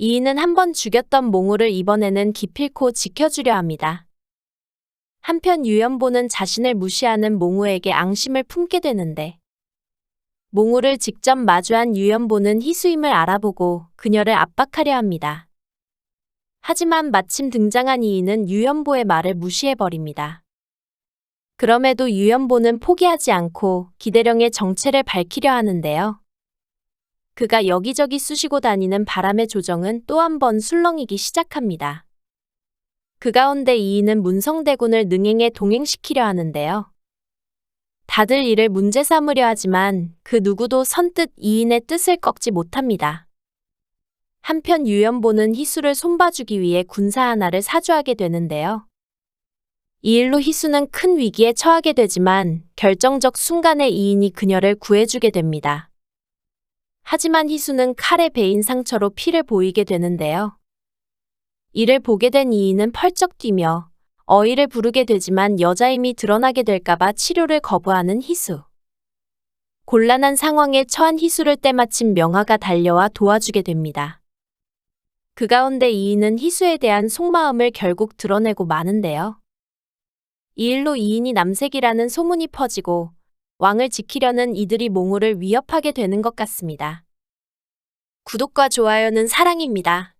이인은 한 번 죽였던 몽우를 이번에는 기필코 지켜주려 합니다. 한편 유연보는 자신을 무시하는 몽우에게 앙심을 품게 되는데 몽우를 직접 마주한 유연보는 희수임을 알아보고 그녀를 압박하려 합니다. 하지만 마침 등장한 이인은 유연보의 말을 무시해버립니다. 그럼에도 유연보는 포기하지 않고 기대령의 정체를 밝히려 하는데요. 그가 여기저기 쑤시고 다니는 바람의 조정은 또 한 번 술렁이기 시작합니다. 그 가운데 이인은 문성대군을 능행에 동행시키려 하는데요. 다들 이를 문제 삼으려 하지만 그 누구도 선뜻 이인의 뜻을 꺾지 못합니다. 한편 유연보는 희수를 손봐주기 위해 군사 하나를 사주하게 되는데요. 이 일로 희수는 큰 위기에 처하게 되지만 결정적 순간에 이인이 그녀를 구해주게 됩니다. 하지만 희수는 칼에 베인 상처로 피를 보이게 되는데요. 이를 보게 된 이인은 펄쩍 뛰며 어이를 부르게 되지만 여자임이 드러나게 될까봐 치료를 거부하는 희수. 곤란한 상황에 처한 희수를 때마침 명화가 달려와 도와주게 됩니다. 그 가운데 이인은 희수에 대한 속마음을 결국 드러내고 마는데요. 이 일로 이인이 남색이라는 소문이 퍼지고 왕을 지키려는 이들이 몽우를 위협하게 되는 것 같습니다. 구독과 좋아요는 사랑입니다.